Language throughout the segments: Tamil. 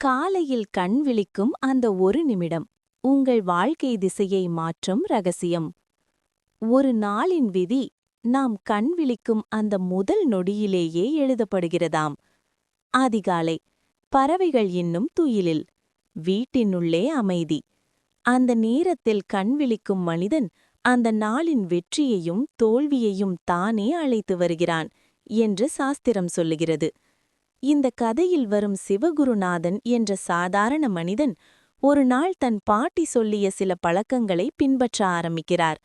காலையில் கண் விழிக்கும் அந்த ஒரு நிமிடம் உங்கள் வாழ்க்கை திசையை மாற்றும் ரகசியம். ஒரு நாளின் விதி நாம் கண் விழிக்கும் அந்த முதல் நொடியிலேயே எழுதப்படுகிறதாம். அதிகாலை பறவைகள் இன்னும் துயிலில் வீட்டினுள்ளே அமைதி. அந்த நேரத்தில் கண் விழிக்கும் மனிதன் அந்த நாளின் வெற்றியையும் தோல்வியையும் தானே அழைத்து வருகிறான் என்று சாஸ்திரம் சொல்லுகிறது. இந்த கதையில் வரும் சிவகுருநாதன் என்ற சாதாரண மனிதன் ஒரு நாள் தன் பாட்டி சொல்லிய சில பழக்கங்களை பின்பற்ற ஆரம்பிக்கிறார்.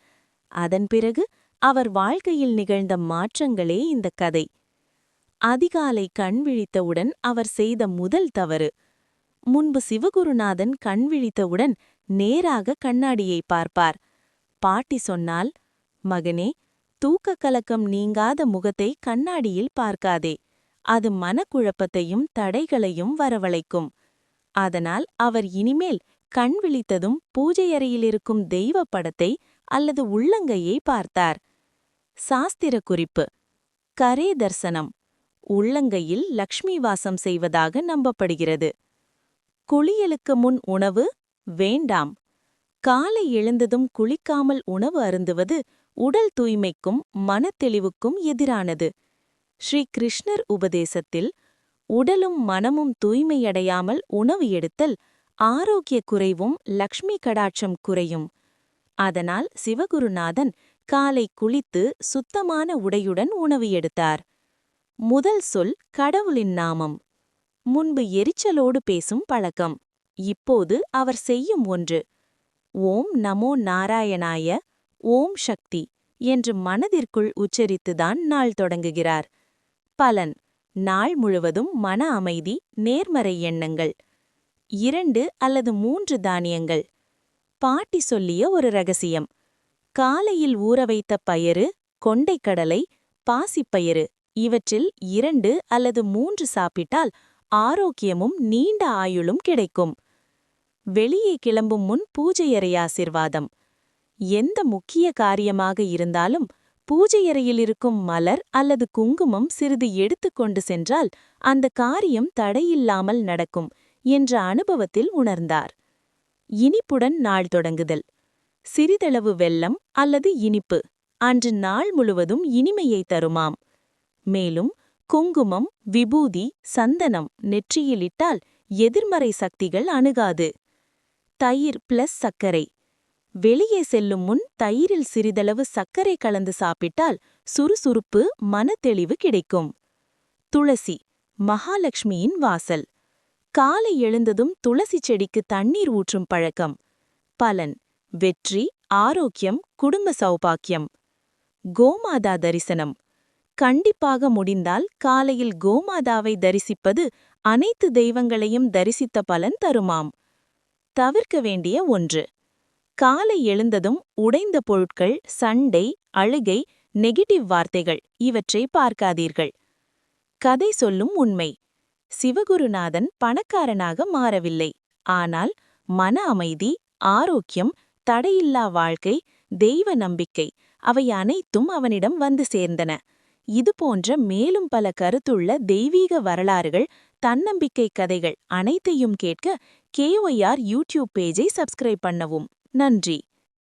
அதன் பிறகு அவர் வாழ்க்கையில் நிகழ்ந்த மாற்றங்களே இந்த கதை. அதிகாலை கண் விழித்தவுடன் அவர் செய்த முதல் தவறு. முன்பு சிவகுருநாதன் கண் விழித்தவுடன் நேராக கண்ணாடியை பார்ப்பார். பாட்டி சொன்னால் மகனே தூக்கக் கலக்கம் நீங்காத முகத்தை கண்ணாடியில் பார்க்காதே. அது மனக்குழப்பத்தையும் தடைகளையும் வரவழைக்கும். அதனால் அவர் இனிமேல் கண் விழித்ததும் பூஜையறையிலிருக்கும் தெய்வ படத்தை அல்லது உள்ளங்கையை பார்த்தார். சாஸ்திர குறிப்பு. கரே தர்சனம். உள்ளங்கையில் லக்ஷ்மி வாசம் செய்வதாக நம்பப்படுகிறது. குளியலுக்கு முன் உணவு வேண்டாம். காலை எழுந்ததும் குளிக்காமல் உணவு அருந்துவது உடல் தூய்மைக்கும் மனத்தெளிவுக்கும் எதிரானது. ஸ்ரீ கிருஷ்ணர் உபதேசத்தில் உடலும் மனமும் தூய்மையடையாமல் உணவு எடுத்தல் ஆரோக்கிய குறைவும் லக்ஷ்மி கடாட்சம் குறையும். அதனால் சிவகுருநாதன் காலை குளித்து சுத்தமான உடையுடன் உணவு எடுத்தார். முதல் சொல் கடவுளின் நாமம். முன்பு எரிச்சலோடு பேசும் பழக்கம். இப்போது அவர் செய்யும் ஒன்று. ஓம் நமோ நாராயணாய ஓம் சக்தி என்று மனதிற்குள் உச்சரித்துதான் நாள் தொடங்குகிறார். பலன். நாள் முழுவதும் மன அமைதி நேர்மறை எண்ணங்கள். இரண்டு அல்லது மூன்று தானியங்கள். பாட்டி சொல்லிய ஒரு ரகசியம். காலையில் ஊற வைத்த பயறு கொண்டைக்கடலை பாசிப்பயிறு இவற்றில் இரண்டு அல்லது மூன்று சாப்பிட்டால் ஆரோக்கியமும் நீண்ட ஆயுளும் கிடைக்கும். வெளியே கிளம்பும் முன் பூஜையறை ஆசிர்வாதம். எந்த முக்கிய காரியமாக இருந்தாலும் பூஜையறையில் இருக்கும் மலர் அல்லது குங்குமம் சிறிது எடுத்துக்கொண்டு சென்றால் அந்த காரியம் தடையில்லாமல் நடக்கும் என்ற அனுபவத்தில் உணர்ந்தார். இனிப்புடன் நாள் தொடங்குதல். சிறிதளவு வெள்ளம் அல்லது இனிப்பு அன்று நாள் முழுவதும் இனிமையை தருமாம். மேலும் குங்குமம் விபூதி சந்தனம் நெற்றியிலிட்டால் எதிர்மறை சக்திகள் அணுகாது. தயிர் பிளஸ் சர்க்கரை வெளியே செல்லும் முன் தயிரில் சிறிதளவு சர்க்கரை கலந்து சாப்பிட்டால் சுறுசுறுப்பு மனத்தெளிவு கிடைக்கும். துளசி மகாலட்சுமியின் வாசல். காலை எழுந்ததும் துளசி செடிக்கு தண்ணீர் ஊற்றும் பழக்கம். பலன் வெற்றி ஆரோக்கியம் குடும்ப சௌபாக்கியம். கோமாதா தரிசனம். கண்டிப்பாக முடிந்தால் காலையில் கோமாதாவை தரிசிப்பது அனைத்து தெய்வங்களையும் தரிசித்த பலன் தருமாம். தவிர்க்க வேண்டிய ஒன்று. காலை எழுந்ததும் உடைந்த பொருட்கள் சண்டை அழுகை நெகட்டிவ் வார்த்தைகள் இவற்றை பார்க்காதீர்கள். கதை சொல்லும் உண்மை. சிவகுருநாதன் பணக்காரனாக மாறவில்லை. ஆனால் மன அமைதி ஆரோக்கியம் தடையில்லா வாழ்க்கை தெய்வ நம்பிக்கை அவை அனைத்தும் அவனிடம் வந்து சேர்ந்தன. இதுபோன்ற மேலும் பல கருத்துள்ள தெய்வீக வரலாறுகள் தன்னம்பிக்கை கதைகள் அனைத்தையும் கேட்க கேஒய்ஆர் யூடியூப் பேஜை சப்ஸ்கிரைப் பண்ணவும். நன்றி.